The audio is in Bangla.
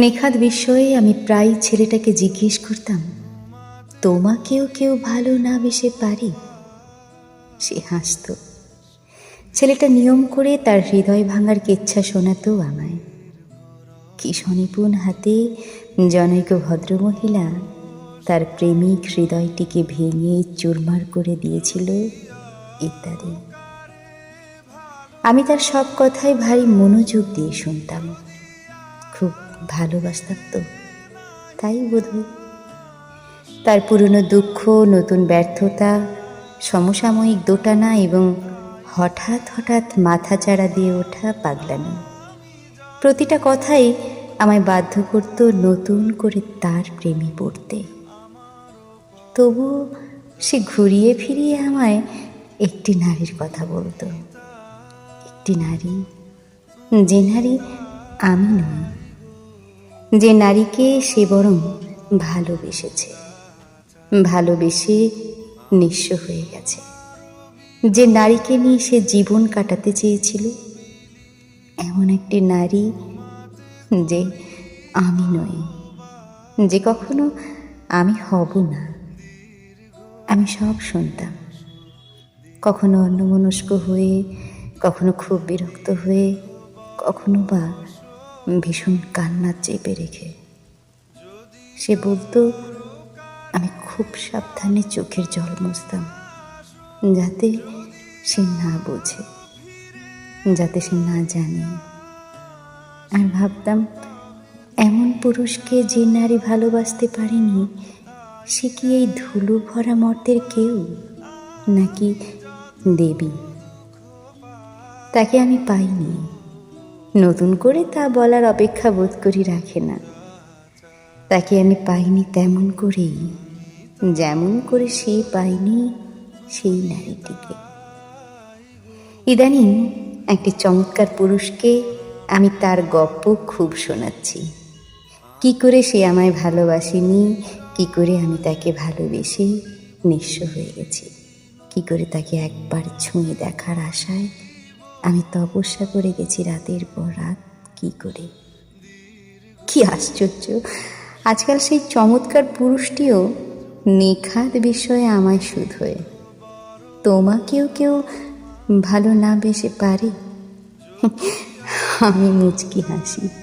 নেখাত বিষয়ে আমি প্রায় ছেলেটাকে জিজ্ঞেস করতাম, তোমাকেও কেউ ভালো না বেসে পারে? সে হাসত। ছেলেটা নিয়ম করে তার হৃদয় ভাঙার কেচ্ছা শোনাতো আমায়। কি স্বনিপুণ হাতে জনৈক ভদ্রমহিলা তার প্রেমিক হৃদয়টিকে ভেঙে চুরমার করে দিয়েছিল ইত্যাদি। আমি তার সব কথাই ভারী মনোযোগ দিয়ে শুনতাম। খুব ভালোবাসতাম তো। তাই বোধহয়। তার পুরনো দুঃখ, নতুন ব্যর্থতা, সমসাময়িক দোটানা এবং হঠাৎ হঠাৎ মাথা চাড়া দিয়ে ওঠা পাগলামি। প্রতিটা কথাই আমায় বাধ্য করত নতুন করে তার প্রেমে পড়তে। তবু সে ঘুরিয়ে ফিরিয়ে আমায় একটি নারীর কথা বলতো। একটি নারী, যে নারী আমি নই। যে নারীকে সে বরং ভালোবেসেছে। ভালোবেসে নিঃস্ব হয়ে গেছে। যে নারীকে নিয়ে সে জীবন কাটাতে চেয়েছিল, এমন একটি নারী যে আমি নই, যে কখনো আমি হব না। আমি সব শুনতাম। কখনো অন্যমনস্ক হয়ে, কখনো খুব বিরক্ত হয়ে, কখনো বা ভীষণ কান্না চেপে রেখে। সে বলতো, আমি খুব সাবধানে চোখের জল মুছতাম, যাতে সে না বোঝে, যাতে সে না জানে। আর ভাবতাম, এমন পুরুষকে যে নারী ভালোবাসতে পারেনি, সে কি এই ধুলো ভরা মর্তের কেউ, নাকি দেবী? তাকে আমি পাইনি। নতুন করে তা বলার অপেক্ষা বোধ করি রাখে না। তাকে আমি পাইনি তেমন করেই, যেমন করে সে পাইনি সেই নারীটিকে। ইদানিং একটি চমৎকার পুরুষকে আমি তার গপ্প খুব শোনাচ্ছি। কি করে সে আমায় ভালোবাসেনি, কি করে আমি তাকে ভালোবেসে নিঃস্ব হয়ে গেছি, কি করে তাকে একবার ছুঁয়ে দেখার আশায় আমি তপস্যা করে গেছি রাতের পর রাত, কি করে? কি আশ্চর্য! আজকাল সেই চমৎকার পুরুষটিও নিখাত বিষয়ে আমায় হয়ে। তোমাকেও কেউ ভালো না বেসে পারে? আমি মুচকি হাসি।